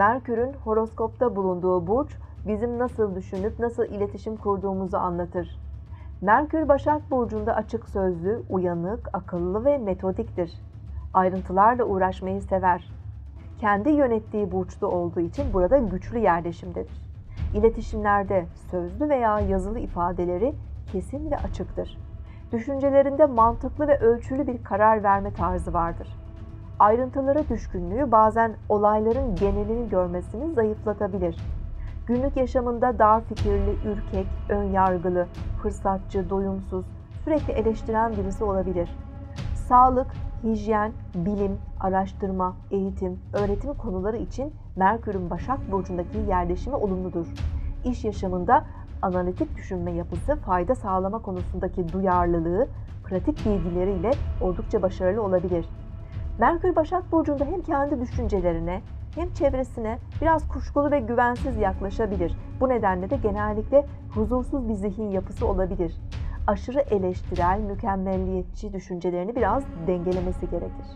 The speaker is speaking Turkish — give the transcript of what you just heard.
Merkür'ün horoskopta bulunduğu burç bizim nasıl düşünüp nasıl iletişim kurduğumuzu anlatır. Merkür Başak Burcu'nda açık sözlü, uyanık, akıllı ve metodiktir. Ayrıntılarla uğraşmayı sever. Kendi yönettiği burçta olduğu için burada güçlü yerleşimdedir. İletişimlerde sözlü veya yazılı ifadeleri kesin ve açıktır. Düşüncelerinde mantıklı ve ölçülü bir karar verme tarzı vardır. Ayrıntılara düşkünlüğü bazen olayların genelini görmesini zayıflatabilir. Günlük yaşamında dar fikirli, ürkek, ön yargılı, fırsatçı, doyumsuz, sürekli eleştiren birisi olabilir. Sağlık, hijyen, bilim, araştırma, eğitim, öğretim konuları için Merkür'ün Başak Burcu'ndaki yerleşimi olumludur. İş yaşamında analitik düşünme yapısı, fayda sağlama konusundaki duyarlılığı, pratik bilgileriyle oldukça başarılı olabilir. Merkür Başak Burcu'nda hem kendi düşüncelerine hem çevresine biraz kuşkulu ve güvensiz yaklaşabilir. Bu nedenle de genellikle huzursuz bir zihin yapısı olabilir. Aşırı eleştirel, mükemmelliyetçi düşüncelerini biraz dengelemesi gerekir.